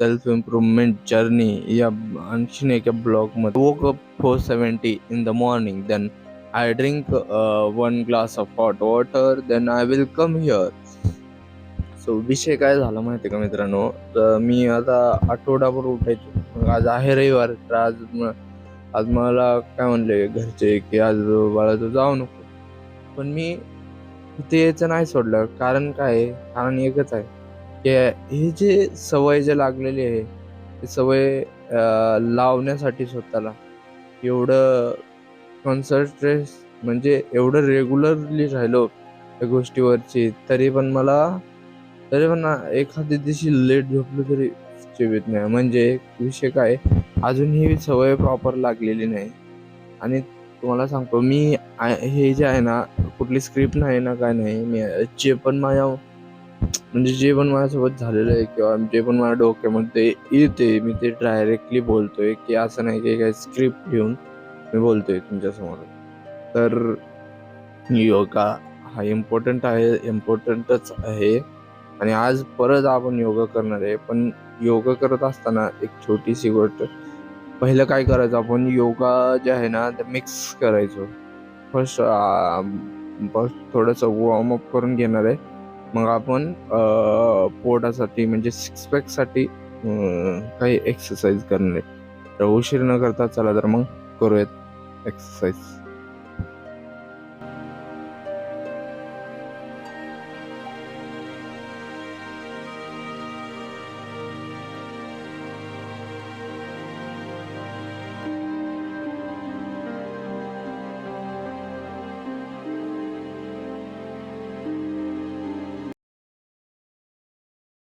Self improvement journey या आणखीन एका ब्लॉगमध्ये. Woke up four seventy in the morning then I drink one glass of hot water then I will come here so विषय काय झाला माहिती का मित्रांनो? तर मी आता आठवडाभर उठायचो. आज आहे रविवार तर आज आज मला काय म्हणले घरचे की आज बाळा तू जाऊ नको. पण मी इथे यायचं नाही सोडलं. कारण काय आहे? कारण एकच आहे. की हे जे सवय जे लागलेली आहे ती सवय लावण्यासाठी स्वतःला एवढं कॉन्सन्ट्रेस म्हणजे एवढं रेग्युलरली राहिलो त्या गोष्टीवरची तरी पण मला तरी पण एखाद्या दिवशी लेट झोपलो तरी चिवित नाही. म्हणजे विषय काय अजूनही सवय प्रॉपर लागलेली नाही. आणि तुम्हाला सांगतो मी हे जे आहे ना कुठली स्क्रिप्ट नाही ना काय नाही मी जे पण माझ्या म्हणजे जे पण माझ्यासोबत झालेलं आहे किंवा जे पण माझ्या डोक्यामध्ये येते मी ते डायरेक्टली बोलतोय की असं नाही की काही स्क्रिप्ट घेऊन मी बोलतोय तुमच्यासमोर. तर योगा हा इम्पॉर्टंट आहे इम्पॉर्टंटच आहे. आणि आज परत आपण योगा करणार आहे पण योगा करत असताना एक छोटीशी गोष्ट. पहिलं काय करायचं आपण योगा जे आहे ना ते मिक्स करायचो. फर्स्ट फर्स्ट थोडंसं वॉर्मअप करून घेणार आहे. मग आपण पोटासाठी म्हणजे सिक्स पॅकसाठी काही एक्सरसाइज करणार आहे. तर उशीर न करता चला तर मग करूयात एक्सरसाइज